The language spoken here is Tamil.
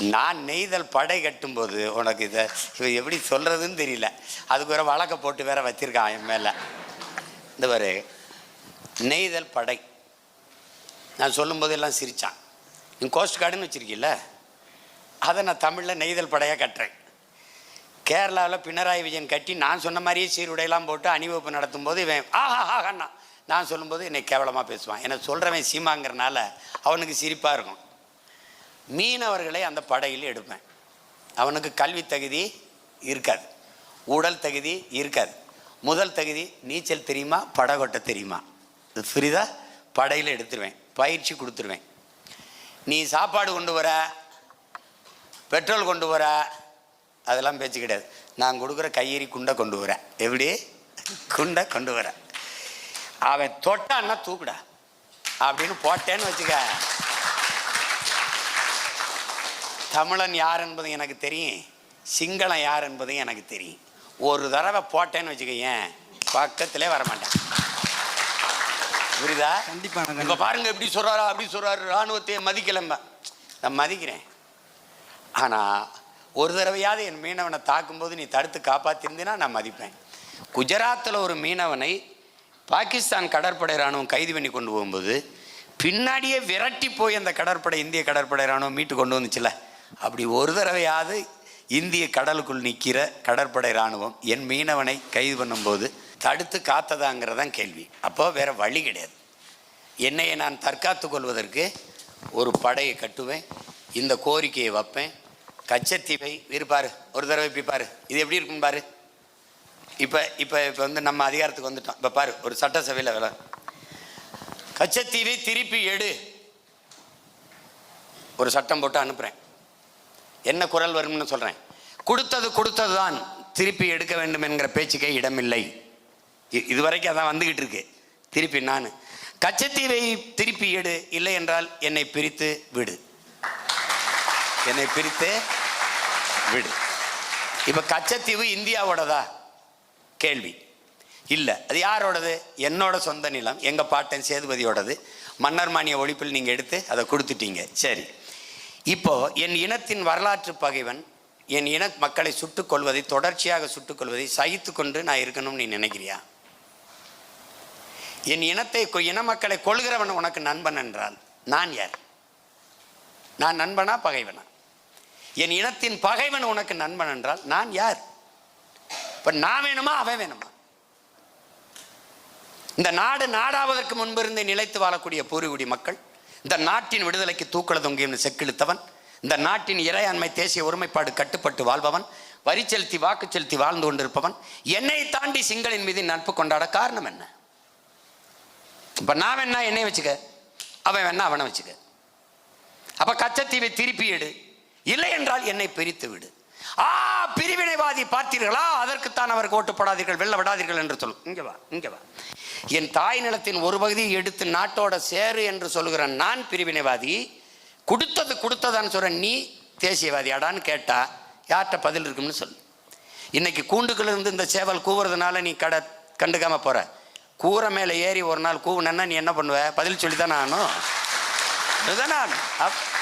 நான் நெய்தல் படை கட்டும்போது உனக்கு இதை இவன் எப்படி சொல்கிறதுன்னு தெரியல. அதுக்கு ஒரு வழக்க போட்டு வேற வச்சிருக்கான் என் மேலே. இந்த பாரு நெய்தல் படை. நான் சொல்லும்போது எல்லாம் சிரித்தான் நீ கோஸ்ட் கார்டுன்னு வச்சுருக்கீல்ல? அதை நான் தமிழில் நெய்தல் படையாக கட்டுறேன். கேரளாவில் பினராயி விஜயன் கட்டி நான் சொன்ன மாதிரியே சீருடையெல்லாம் போட்டு அணிவகுப்பு நடத்தும்போது இவன் ஆஹா ஆஹாண்ணா நான் சொல்லும்போது என்னை கேவலமாக பேசுவான். என்னை சொல்கிறவன் சீமாங்கிறனால அவனுக்கு சிரிப்பாக இருக்கும். மீனவர்களை அந்த படையில் எடுப்பேன். அவனுக்கு கல்வி தகுதி இருக்காது. உடல் தகுதி இருக்காது. முதல் தகுதி நீச்சல் தெரியுமா? படகொட்ட தெரியுமா? இது ஃப்ரீதா படையில் எடுத்துருவேன். பயிற்சி கொடுத்துருவேன். நீ சாப்பாடு கொண்டு வர பெட்ரோல் கொண்டு வர அதெல்லாம் பேச்சு கிடையாது. நான் கொடுக்குற கையெறி குண்டை கொண்டு வரேன் எப்படி? குண்டை கொண்டு வரேன் அவன் தொட்டான்னா தூக்குடா. அப்படின்னு போட்டேன்னு வச்சுக்க. தமிழன் யார் என்பது எனக்கு தெரியும் சிங்களம் யார் என்பது எனக்கு தெரியும். ஒரு தடவை போட்டேன்னு வச்சுக்க ஏன் பக்கத்திலே வரமாட்டேன். புரியுதா? கண்டிப்பா நான் இப்ப பாருங்க எப்படி சொல்றாரு அப்படி சொல்றாரு ராணுவத்தை மதிக்கலம்ப. நான் மதிக்கிறேன். ஆனா ஒரு தடவையாவது என் மீனவனை தாக்கும்போது நீ தடுத்து காப்பாத்திருந்தீனா நான் மதிப்பேன். குஜராத்தில் ஒரு மீனவனை பாகிஸ்தான் கடற்படை ராணுவம் கைது பண்ணி கொண்டு போகும்போது பின்னாடியே விரட்டி போய் அந்த கடற்படை இந்திய கடற்படை ராணுவம் மீட்டு கொண்டு வந்துச்சுல அப்படி ஒரு தடவையாவது இந்திய கடலுக்குள் நிற்கிற கடற்படை ராணுவம் என் மீனவனை கைது பண்ணும்போது தடுத்து காத்ததாங்கிறதான் கேள்வி. அப்போ வேறு வழி கிடையாது. என்னையை நான் தற்காத்து கொள்வதற்கு ஒரு படையை கட்டுவேன் இந்த கோரிக்கையை வைப்பேன். கச்சத்தீவை இருப்பார் ஒரு தடவை இப்படி பாரு. இது எப்படி இருக்கும் பாரு. இப்போ இப்போ இப்போ வந்து நம்ம அதிகாரத்துக்கு வந்துட்டோம். இப்போ பாரு ஒரு சட்டசபையில் வேலை. கச்சத்தீவை திருப்பி எடு. ஒரு சட்டம் போட்டு அனுப்புகிறேன் என்ன குரல் வரும்னு சொல்கிறேன் கொடுத்தது கொடுத்தது தான் திருப்பி எடுக்க வேண்டும் என்கிற பேச்சுக்கே இடமில்லை. இது இதுவரைக்கும் அதான் வந்துக்கிட்டு இருக்கு. திருப்பி நான். கச்சத்தீவை திருப்பி எடு இல்லை என்றால் என்னை பிரித்து விடு. என்னை பிரித்து விடு. இப்போ கச்சத்தீவு இந்தியாவோடதா? கேள்வி. இல்லை. அது யாரோடது? என்னோட சொந்த நிலம் எங்கள் பாட்டன் சேதுபதியோடது. மன்னர் மானிய ஒழிப்பில் நீங்கள் எடுத்து அதை கொடுத்துட்டீங்க. சரி. இப்போ என் இனத்தின் வரலாற்று பகைவன் என் இன மக்களை சுட்டுக் கொள்வதை தொடர்ச்சியாக சுட்டுக் கொள்வதை சகித்து கொண்டு நான் இருக்கணும்னு நீ நினைக்கிறியா? என் இனத்தை கொ- இன மக்களை கொள்கிறவன் உனக்கு நண்பன் என்றால் நான் யார்? நான் நண்பனா பகைவனா? என் இனத்தின் பகைவன் உனக்கு நண்பன் என்றால் நான் யார்? இப்போ நான் வேணுமா அவன் வேணுமா? இந்த நாடு நாடாவதற்கு முன்பிருந்தே நிலைத்து வாழக்கூடிய பூர்வீகுடி மக்கள் இந்த நாட்டின் விடுதலைக்கு தூக்கள தொங்கியும் செக்கிழுத்தவன். இந்த நாட்டின் இறையாண்மை தேசிய ஒருமைப்பாடு கட்டுப்பட்டு வாழ்பவன். வரி செலுத்தி வாக்கு செலுத்தி வாழ்ந்து கொண்டிருப்பவன். என்னை தாண்டி சிங்களின் மீது நட்பு கொண்டாட காரணம் என்ன? இப்போ நான் வேணா என்னை வச்சுக்க. அவன் வேணா அவனை வச்சுக்க. அப்ப கச்சத்தீவை திருப்பி எடு. இல்லை என்றால் என்னை பிரித்து விடு. ஆ பிரிவினைவாதி பார்த்தீர்களா? அதற்குத்தான் அவருக்கு ஓட்டு போடாதீர்கள் வெல்ல விடாதீர்கள் என்று சொல்லும். இங்கே வா இங்கே வா. என் தாய் நிலத்தின் ஒரு பகுதியை எடுத்து நாட்டோட சேரு என்று சொல்லுகிற நான் பிரிவினைவாதி கொடுத்தது கொடுத்ததான்னு சொல்கிற நீ தேசியவாதியாடான்னு கேட்டால் யார்கிட்ட பதில் இருக்கும்னு சொல்லு. இன்னைக்கு கூண்டுக்குள்ள இருந்து இந்த சேவல் கூவுறதுனால நீ கடை கண்டுக்காம போற. கூரை மேலே ஏறி ஒரு நாள் கூவுனா நீ என்ன பண்ணுவ? பதில் சொல்லி தானே ஆகணும். இதுதானே ஆகணும். அப்-